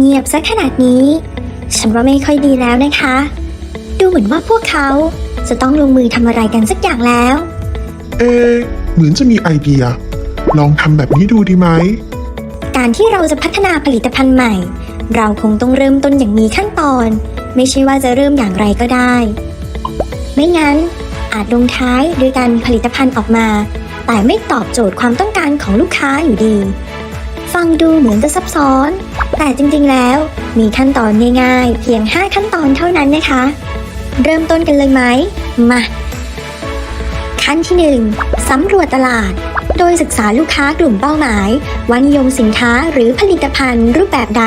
เงียบซะขนาดนี้ ฉันว่าไม่ค่อยดีแล้วนะคะ ดูเหมือนว่าพวกเขาจะต้องลงมือทำอะไรกันสักอย่างแล้ว เอะเหมือนจะมีไอเดีย ลองทำแบบนี้ดูดีไหม การที่เราจะพัฒนาผลิตภัณฑ์ใหม่ เราคงต้องเริ่มต้นอย่างมีขั้นตอน ไม่ใช่ว่าจะเริ่มอย่างไรก็ได้ ไม่งั้น อาจลงท้ายด้วยการผลิตภัณฑ์ออกมา แต่ไม่ตอบโจทย์ความต้องการของลูกค้าอยู่ดี ฟังดูเหมือนจะซับซ้อน แต่จริงๆแล้ว มีขั้นตอนง่ายๆ เพียง 5 ขั้นตอนเท่านั้นนะคะ เริ่มต้นกันเลยไหมมา ขั้นที่ 1สำรวจตลาด โดยศึกษาลูกค้ากลุ่มเป้าหมายว่านิยมสินค้าหรือผลิตภัณฑ์รูปแบบใด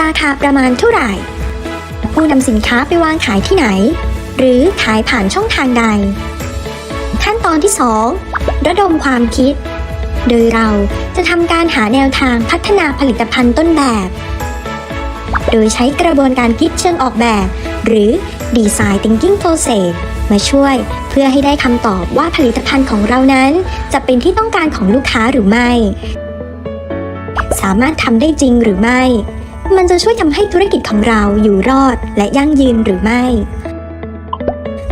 ราคาประมาณเท่าไหร่ ผู้นำสินค้าไปวางขายที่ไหน หรือขายผ่านช่องทางใด ขั้นตอนที่ 2 ระดมความคิด โดยเราจะทำการหาแนวทางพัฒนาผลิตภัณฑ์ต้นแบบ โดยใช้กระบวนการคิดเชิงออกแบบ หรือ Design Thinking Process มาช่วยเพื่อให้ได้คำตอบว่าผลิตภัณฑ์ของเรานั้น จะเป็นที่ต้องการของลูกค้าหรือไม่ สามารถทำได้จริงหรือไม่ มันจะช่วยทำให้ธุรกิจของเราอยู่รอดและยั่งยืนหรือไม่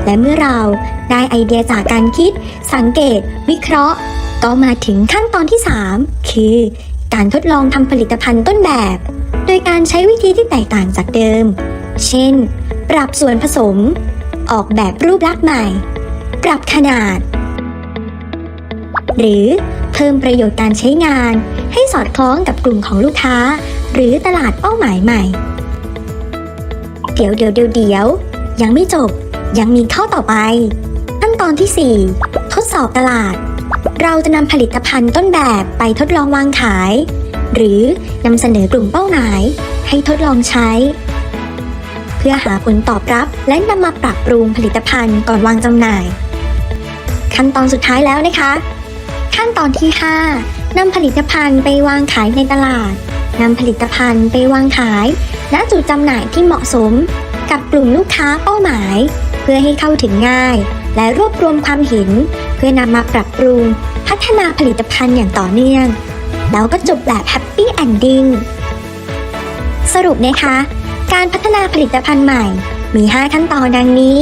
และเมื่อเราได้ไอเดียจากการคิด สังเกต วิเคราะห์ ก็มาถึงขั้นตอนที่ 3 คือ การทดลองทำผลิตภัณฑ์ต้นแบบ โดยการใช้วิธีที่แตกต่างจากเดิม เช่น ปรับส่วนผสม ออกแบบรูปลักษณ์ใหม่ ปรับขนาด หรือเพิ่มประโยชน์การใช้งาน ให้สอดคล้องกับกลุ่มของลูกค้า หรือตลาดเป้าหมายใหม่ เดี๋ยวเดี๋ยวเดี๋ยวเดี๋ยวยังไม่จบยังมีข้อต่อไป ขั้นตอนที่ 4 ทดสอบตลาด เราจะนำผลิตภัณฑ์ต้นแบบไปทดลองวางขาย หรือนำเสนอกลุ่มเป้าหมาย ให้ทดลองใช้ เพื่อหาผลตอบรับและนำมาปรับปรุงผลิตภัณฑ์ก่อนวางจำหน่าย ขั้นตอนสุดท้ายแล้วนะคะ ขั้นตอนที่ 5นำผลิตภัณฑ์ไปวางขายในตลาดนำผลิตภัณฑ์ไปวางขายณจุดจำหน่ายที่เหมาะสม กับกลุ่มลูกค้าเป้าหมาย เพื่อให้เข้าถึงง่าย และรวบรวมความเห็น พื่อนำมาปรับปรุง พัฒนาผลิตภัณฑ์อย่างต่อเนื่อง แล้วก็จบแบบแฮปปี้แอนดิ้งสรุปนะคะ การพัฒนาผลิตภัณฑ์ใหม่มี 5 ขั้นตอนดังนี้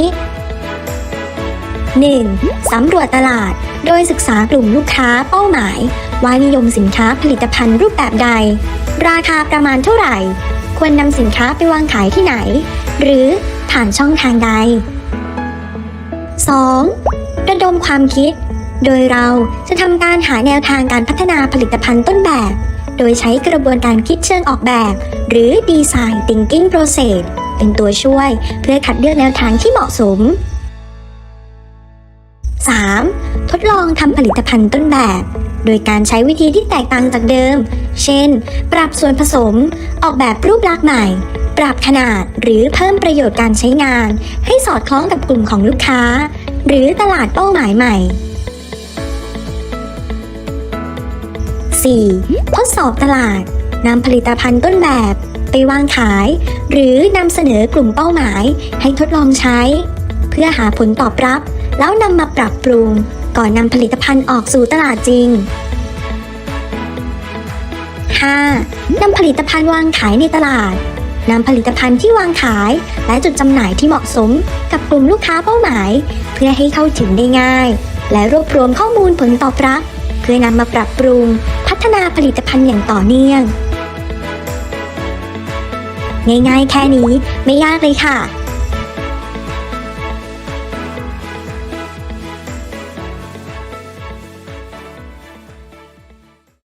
1. สำรวจตลาด โดยศึกษากลุ่มลูกค้าเป้าหมาย ว่านิยมสินค้าผลิตภัณฑ์รูปแบบใด ราคาประมาณเท่าไหร่ ควรนำสินค้าไปวางขายที่ไหน หรือผ่านช่องทางใด 2. ระดมความคิด โดยเราจะทำการหาแนวทางการพัฒนาผลิตภัณฑ์ต้นแบบ โดยใช้กระบวนการคิดเชิงออกแบบ หรือ Design Thinking Process เป็นตัวช่วยเพื่อคัดเลือกแนวทางที่เหมาะสม 3. ทดลองทำผลิตภัณฑ์ต้นแบบ โดยการใช้วิธีที่แตกต่างจากเดิม เช่น ปรับส่วนผสม ออกแบบรูปลักษณ์ใหม่ ปรับขนาดหรือเพิ่มประโยชน์การใช้งาน ให้สอดคล้องกับกลุ่มของลูกค้า หรือตลาดเป้าหมายใหม่ 4. ทดสอบตลาดนำผลิตภัณฑ์ต้นแบบ ไปวางขาย หรือนำเสนอกลุ่มเป้าหมายให้ทดลองใช้ เพื่อหาผลตอบรับ แล้วนำมาปรับปรุง ก่อนนำผลิตภัณฑ์ออกสู่ตลาดจริง 5. นำผลิตภัณฑ์วางขายในตลาด นำผลิตภัณฑ์ที่วางขาย และจุดจำหน่ายที่เหมาะสม กับกลุ่มลูกค้าเป้าหมาย เพื่อให้เข้าถึงได้ง่าย และรวบรวมข้อมูลผลตอบรับ เพื่อนำมาปรับปรุง พัฒนาผลิตภัณฑ์อย่างต่อเนื่อง ง่ายๆ แค่นี้ไม่ยากเลยค่ะ